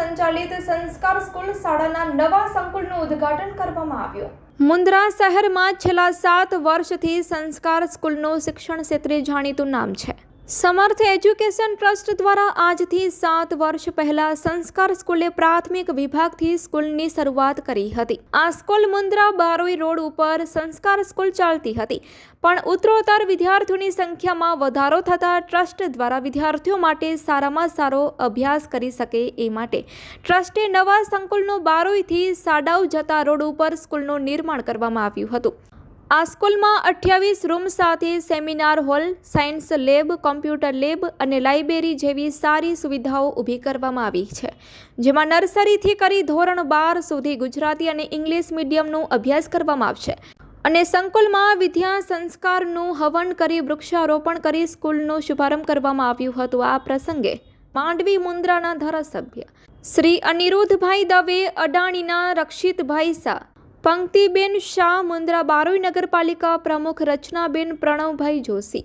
સંચાલિત સંસ્કાર સ્કૂલ શાળાના નવા સંકુલનું ઉદ્ઘાટન કરવામાં આવ્યું. મુન્દ્રા શહેરમાં છેલ્લા સાત વર્ષથી સંસ્કાર સ્કૂલનું શિક્ષણ ક્ષેત્રે જાણીતું નામ છે. સમર્થ એજ્યુકેશન ટ્રસ્ટ દ્વારા આજથી સાત વર્ષ પહેલા સંસ્કાર સ્કૂલે પ્રાથમિક વિભાગથી સ્કૂલની શરૂઆત કરી હતી. આ સ્કૂલ મુન્દ્રા બારોઈ રોડ ઉપર સંસ્કાર સ્કૂલ ચાલતી હતી. પણ ઉત્તરોત્તર વિદ્યાર્થીઓની સંખ્યામાં વધારો થતાં ટ્રસ્ટ દ્વારા વિદ્યાર્થીઓ માટે સારામાં સારો અભ્યાસ કરી શકે એ માટે ટ્રસ્ટે નવા સંકુલનું બારોઈથી સાડાઉ જતા રોડ ઉપર સ્કૂલનું નિર્માણ કરવામાં આવ્યું હતું. આ સ્કૂલમાં અઠ્યાવીસ રૂમ સાથે seminar hall, science lab, computer lab અને લાઇબ્રેરી જેવી સારી સુવિધાઓ ઊભી કરવામાં આવી છે. જેમાં નર્સરીથી કરી ધોરણ બાર સુધી ગુજરાતી અને ઇંગ્લિશ મીડિયમનો અભ્યાસ કરવામાં આવશે. અને સંકુલમાં વિદ્યા સંસ્કારનું હવન કરી વૃક્ષારોપણ કરી સ્કૂલનો શુભારંભ કરવામાં આવ્યું હતું. આ પ્રસંગે માંડવી મુન્દ્રાના ધારાસભ્ય શ્રી અનિરુદ્ધભાઈ દવે અડાણીના રક્ષિતભાઈ શાહ પંક્તિબેન શાહ, મુન્દ્રા બારોઈ નગરપાલિકા પ્રમુખ રચનાબેન પ્રણવભાઈ જોશી,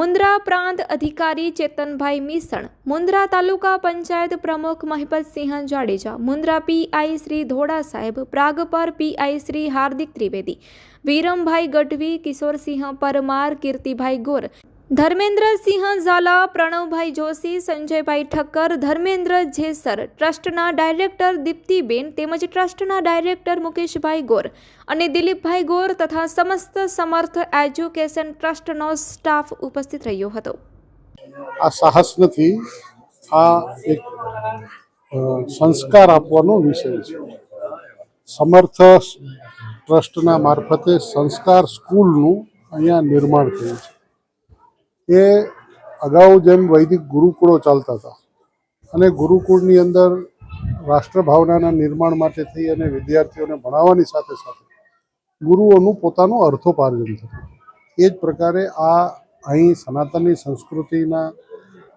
મુન્દ્રા પ્રાંત અધિકારી ચેતનભાઈ મિસણ, મુન્દ્રા તાલુકા પંચાયત પ્રમુખ મહિપતસિંહ જાડેજા, મુન્દ્રા પીઆઈ શ્રી ધોડા સાહેબ પ્રાગપર પીઆઈ શ્રી હાર્દિક ત્રિવેદી, વિરમભાઈ ગઢવી, કિશોરસિંહ પરમાર, કીર્તિભાઈ ગોર ધર્મેન્દ્રસિંહ ઝાલા, પ્રણવભાઈ જોશી, સંજયભાઈ ઠક્કર, ધર્મેન્દ્ર જેસર ટ્રસ્ટના ડાયરેક્ટર દીપ્તિબેન તેમજ ટ્રસ્ટના ડાયરેક્ટર મુકેશભાઈ ગોર અને દિલીપભાઈ ગોર તથા સમસ્ત સમર્થ એજ્યુકેશન ટ્રસ્ટનો સ્ટાફ ઉપસ્થિત રહ્યો હતો. આ સાહસ નથી, આ એક સંસ્કાર આપવાનો વિષય છે. સમર્થ ટ્રસ્ટના મારફતે સંસ્કાર સ્કૂલનું અહીંયા નિર્માણ થયું છે. એ અગાઉ જેમ વૈદિક ગુરુકુળો ચાલતા હતા અને ગુરુકુળની અંદર રાષ્ટ્રભાવનાના નિર્માણ માટે થઈ અને વિદ્યાર્થીઓને ભણાવવાની સાથે સાથે ગુરુઓનું પોતાનું અર્થોપાર્જન થતું. એ જ પ્રકારે આ અહીં સનાતનની સંસ્કૃતિના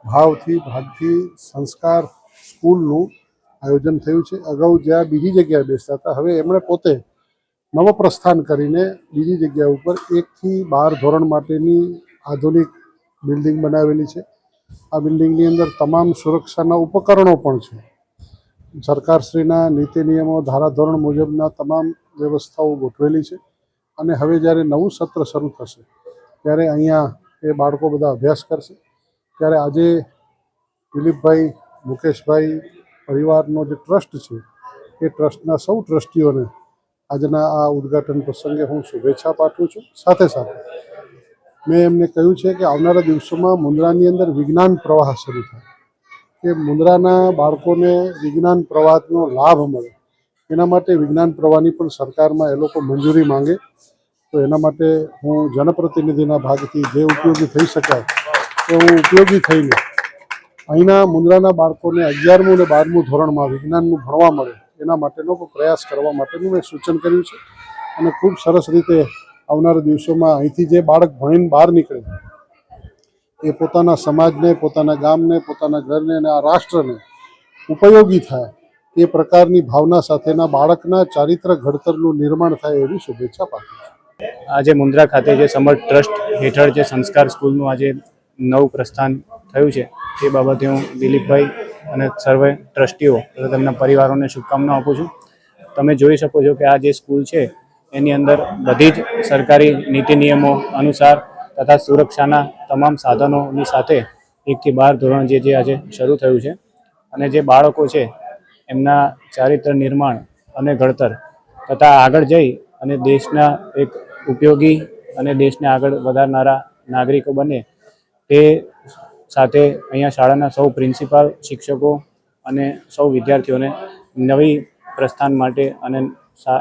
ભાવથી, ભાગથી સંસ્કાર સ્કૂલનું આયોજન થયું છે. અગાઉ જ્યાં બીજી જગ્યાએ બેસતા હતા, હવે એમણે પોતે નવપ્રસ્થાન કરીને બીજી જગ્યા ઉપર એકથી બાર ધોરણ માટેની આધુનિક બિલ્ડિંગ બનાવેલી છે. આ બિલ્ડિંગની અંદર તમામ સુરક્ષાના ઉપકરણો પણ છે. સરકારશ્રીના નીતિ નિયમો, ધારાધોરણ મુજબના તમામ વ્યવસ્થાઓ ગોઠવેલી છે અને હવે જ્યારે નવું સત્ર શરૂ થશે, ત્યારે અહીંયા એ બાળકો બધા અભ્યાસ કરશે. ત્યારે આજે દિલીપભાઈ, મુકેશભાઈ પરિવારનો જે ટ્રસ્ટ છે, એ ટ્રસ્ટના સૌ ટ્રસ્ટીઓને આજના આ ઉદ્ઘાટન પ્રસંગે હું શુભેચ્છા પાઠવું છું. સાથે સાથે મેં એમને કહ્યું છે કે આવનારા દિવસોમાં મુન્દ્રાની અંદર વિજ્ઞાન પ્રવાહ શરૂ થાય. કે મુન્દ્રાના બાળકોને વિજ્ઞાન પ્રવાહનો લાભ મળે. એના માટે વિજ્ઞાન પ્રવાહની પણ સરકારમાં એ લોકો મંજૂરી માંગે. તો એના માટે હું જનપ્રતિનિધિના ભાગથી જે ઉપયોગી થઈ શકાય તો હું ઉપયોગી થઈને અહીંના મુન્દ્રાના બાળકોને અગિયારમું અને બારમું ધોરણમાં વિજ્ઞાનનું ભણવા મળે એના માટેનો પ્રયાસ કરવા માટેનું મેં સૂચન કર્યું છે. અને ખૂબ સરસ રીતે આવનારા દિવસોમાં અહીંથી જે બાળક ભણીને બહાર નીકળે એ પોતાના સમાજને, પોતાના ગામને, પોતાના ઘરને અને આ રાષ્ટ્રને ઉપયોગી થાય, એ પ્રકારની ભાવના સાથેના બાળકના ચારિત્ર ઘડતરનું નિર્માણ થાય એવી શુભેચ્છા પાઠવું છું. આજે મુન્દ્રા ખાતે જે સમર્થ ટ્રસ્ટ હેઠળ જે સંસ્કાર સ્કૂલનું આજે નવું પ્રસ્થાન થયું છે તે બાબતે હું દિલીપભાઈ અને સર્વે ટ્રસ્ટીઓ તથા તેમના પરિવારોને શુભકામનાઓ આપું છું. તમે જોઈ શકો છો કે આ જે સ્કૂલ છે એની અંદર બધી જ સરકારી નીતિ નિયમો અનુસાર તથા સુરક્ષાના તમામ સાધનોની સાથે એકથી બાર ધોરણ જે જે આજે શરૂ થયું છે અને જે બાળકો છે એમના ચારિત્ર નિર્માણ અને ઘડતર તથા આગળ જઈ અને દેશના એક ઉપયોગી અને દેશને આગળ વધારનારા નાગરિકો બને તે સાથે અહીંયા શાળાના સૌ પ્રિન્સિપાલ, શિક્ષકો અને સૌ વિદ્યાર્થીઓને નવી પ્રસ્થાન માટે અને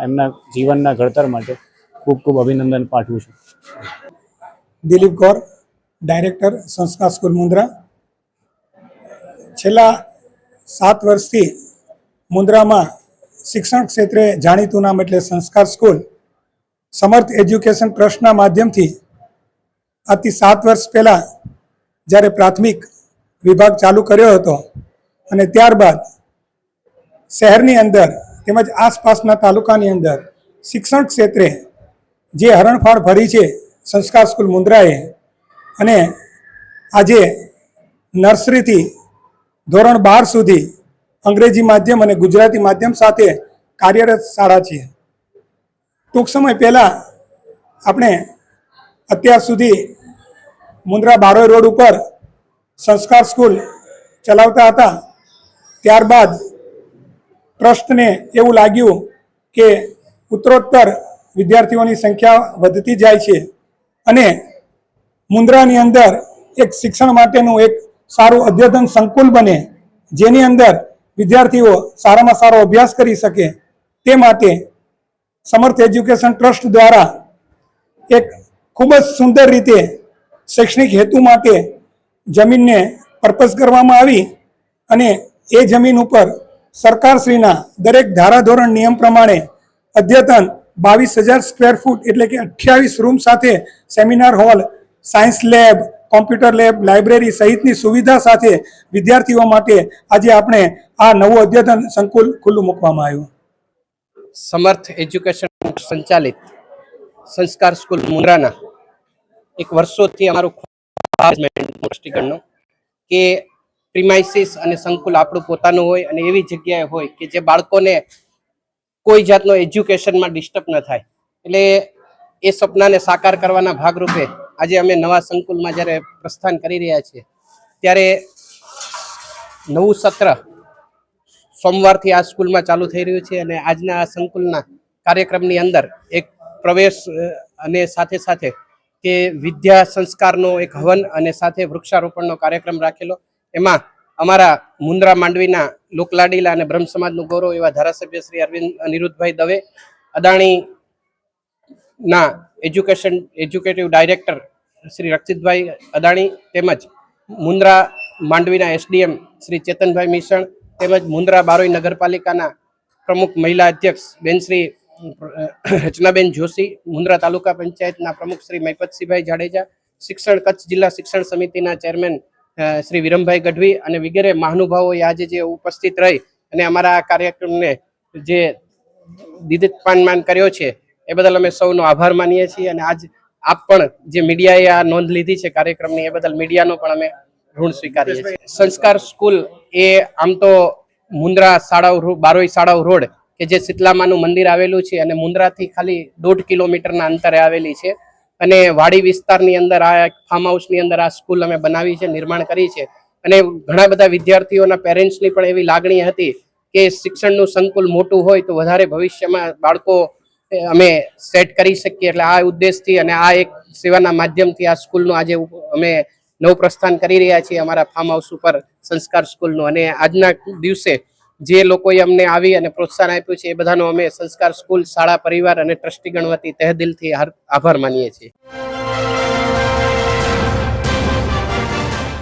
એમના જીવનના ઘડતર માટે ખૂબ ખૂબ અભિનંદન પાઠવું છું. દિલીપ કૌર ડાયરેક્ટર સંસ્કાર સ્કૂલ મુન્દ્રા છેલ્લા સાત વર્ષથી મુન્દ્રામાં શિક્ષણ ક્ષેત્રે જાણીતું નામ એટલે સંસ્કાર સ્કૂલ. સમર્થ એજ્યુકેશન ટ્રસ્ટના માધ્યમથી આજથી સાત વર્ષ પહેલાં જ્યારે પ્રાથમિક વિભાગ ચાલુ કર્યો હતો અને ત્યારબાદ શહેરની અંદર તેમજ આસપાસના તાલુકાની અંદર શિક્ષણ ક્ષેત્રે જે હરણફાળ ભરી છે સંસ્કાર સ્કૂલ મુન્દ્રાએ અને આજે નર્સરીથી ધોરણ બાર સુધી અંગ્રેજી માધ્યમ અને ગુજરાતી માધ્યમ સાથે કાર્યરત શાળા છે. ટૂંક સમય પહેલાં આપણે અત્યાર સુધી મુન્દ્રા બારોઈ રોડ ઉપર સંસ્કાર સ્કૂલ ચલાવતા હતા. ત્યારબાદ ટ્રસ્ટને એવું લાગ્યું કે ઉત્તરોત્તર વિદ્યાર્થીઓની સંખ્યા વધતી જાય છે અને મુન્દ્રાની અંદર એક શિક્ષણ માટેનું એક સારું અદ્યતન સંકુલ બને, જેની અંદર વિદ્યાર્થીઓ સારામાં સારો અભ્યાસ કરી શકે, તે માટે સમર્થ એજ્યુકેશન ટ્રસ્ટ દ્વારા એક ખૂબ જ સુંદર રીતે શૈક્ષણિક હેતુ માટે જમીનને પર્પઝ કરવામાં આવી અને એ જમીન ઉપર સરકારશ્રીના દરેક ધારાધોરણ નિયમ પ્રમાણે અદ્યતન બાવીસ હજાર સ્ક્વેર ફૂટ એટલે કે અઠ્યાવીસ રૂમ સાથે seminar hall, science lab, computer lab, library સહિતની સુવિધા સાથે વિદ્યાર્થીઓ માટે આજે આપણે આ નવું અદ્યતન સંકુલ ખુલ્લું મૂકવામાં આવ્યું. સમર્થ એજ્યુકેશન સંચાલિત સંસ્કાર સ્કૂલ મુન્દ્રાના એક વર્ષોથી અમારું કે પ્રિમાઇસીસ અને સંકુલ આપણું પોતાનું હોય અને એવી જગ્યાએ હોય કે જે બાળકોને કોઈ જાતનો એજ્યુકેશનમાં ડિસ્ટર્બ ન થાય. એટલે એ સપનાને સાકાર કરવાના ભાગરૂપે આજે અમે નવા સંકુલમાં જ્યારે પ્રસ્થાન કરી રહ્યા છીએ, ત્યારે નવું સત્ર સોમવારથી આ સ્કૂલમાં ચાલુ થઈ રહ્યું છે અને આજના આ સંકુલના કાર્યક્રમની અંદર એક પ્રવેશ અને સાથે સાથે કે વિદ્યા સંસ્કારનો એક હવન અને સાથે વૃક્ષારોપણનો કાર્યક્રમ રાખેલો એમાં અમારા મુન્દ્રા માંડવીના લોકલાડીલા અને બ્રહ્મ સમાજનું ગૌરવ એવા ધારાસભ્ય શ્રી અરવિંદ અનિરુદ્ધભાઈ દવે અદાણી ના education, educative director Shri Rakshitbhai Adani તેમજ મુન્દ્રા માંડવીના એસડીએમ શ્રી ચેતનભાઈ મિશ્રણ તેમજ મુન્દ્રા બારોઈ નગરપાલિકાના પ્રમુખ મહિલા અધ્યક્ષ બેન શ્રી રચનાબેન જોશી, મુન્દ્રા તાલુકા પંચાયતના પ્રમુખ શ્રી મૈપતસિંહભાઈ જાડેજા, શિક્ષણ કચ્છ જિલ્લા શિક્ષણ સમિતિના ચેરમેન શ્રી વિરમભાઈ ગઢવી અને વગેરે મહાનુભાવોએ આજે જે ઉપસ્થિત રહી અને અમારા આ કાર્યક્રમને જે દીદીપાનમાન કર્યો છે, એ બદલ અમે સૌનો આભાર માનીએ છીએ અને આજ આપ પણ જે મીડિયાએ આ નોંધ લીધી છે કાર્યક્રમની, એ બદલ મીડિયાનો પણ અમે ઋણ સ્વીકારીએ છીએ. સંસ્કાર સ્કૂલ એ આમ તો મુન્દ્રા શાળાઓ બારોઈ શાળાઓ રોડ કે જે શીતલામાનું મંદિર આવેલું છે અને મુન્દ્રાથી ખાલી દોઢ કિલોમીટરના અંતરે આવેલી છે. અને વાડી વિસ્તારની અંદર આ ફાર્મ હાઉસની અંદર આ સ્કૂલ અમે બનાવી છે, નિર્માણ કરી છે. અને ઘણા બધા વિદ્યાર્થીઓના પેરેન્ટ્સની પણ એવી લાગણી હતી કે શિક્ષણનું સંકુલ મોટું હોય તો વધારે ભવિષ્યમાં બાળકો અમે સેટ કરી શકીએ. એટલે આ ઉદ્દેશથી અને આ એક સેવાના માધ્યમથી આ સ્કૂલનું આજે અમે નવું પ્રસ્થાન કરી રહ્યા છીએ અમારા ફાર્મ હાઉસ ઉપર સંસ્કાર સ્કૂલનું અને આજના દિવસે જે લોકોએ અમને આવી અને પ્રોત્સાહન આપ્યું છે એ બધાનો અમે સંસ્કાર, સ્કૂલ, શાળા, પરિવાર અને ટ્રસ્ટીગણ વતી તહેદિલથી હાર- આભાર માનીએ છીએ.